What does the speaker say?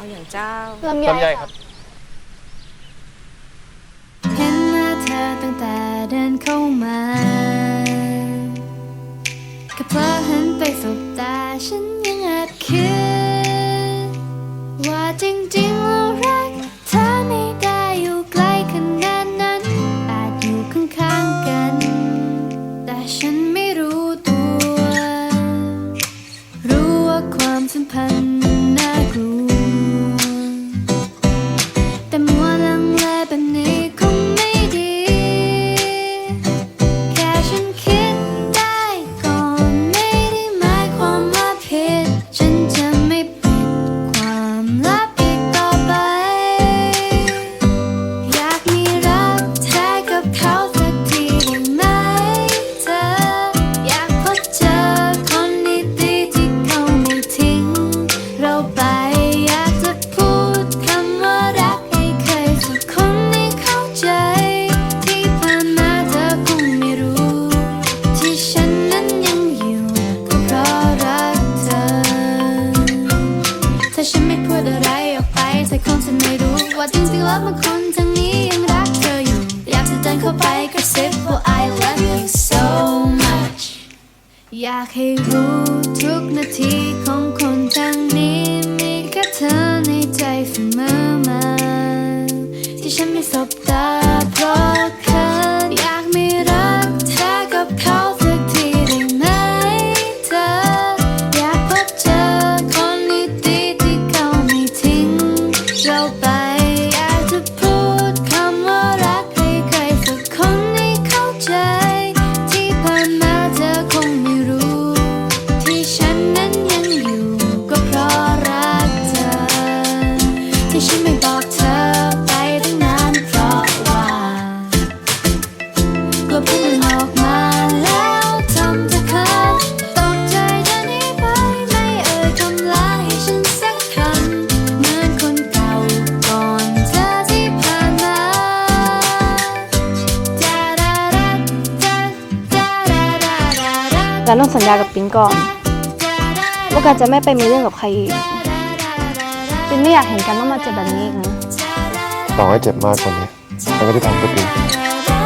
เอาอย่างเจ้า ลำไยลำไยครับ เห็นหน้าเธอตั้งแต่เดินเข้ามาก็เพราะหันไปสบตาฉันยังอาจคิด ว่าจริงๆแล้วรักเธอไม่ได้อยู่ไกลขนาดนั้นอาจอยู่ข้างๆกัน แต่ฉันไม่รู้ตัว รู้ว่าความสัมพันธ์ ว่าจริงๆแล้วบางคนทางนี้ยังรักเธออยู่ อยากจะเดินเข้าไปกระซิบว่า I love you so much อยากให้รู้ทุกนาทีของคนทางนี้มีแค่เธอในใจเสมอมา ที่ฉันไม่สบตาเพราะเคินอยากมีรักแท้กับเขาสักทีได้ไหมเธอ อยากพบเจอคนดีๆที่เขาไม่ทิ้งเราไป พูดมันออกมาแล้วทำเธอเขินตกใจเดินหนีไปไม่เอ่ยคำลาให้ฉันสักคำเหมือนคนเก่าก่อนเธอที่ผ่านมาดาดาดาดาดาดาดาดาดาแล้วต้องสัญญากับปิ๊นก่อน ว่าการจะไม่ไปมีเรื่องกับใครอีกปิ๊นไม่อยากเห็นกันต้องมาเจ็บแบบนี้อีกนะ ต่อให้เจ็บมากกว่านี้ฉันก็จะทำเพื่อปินดา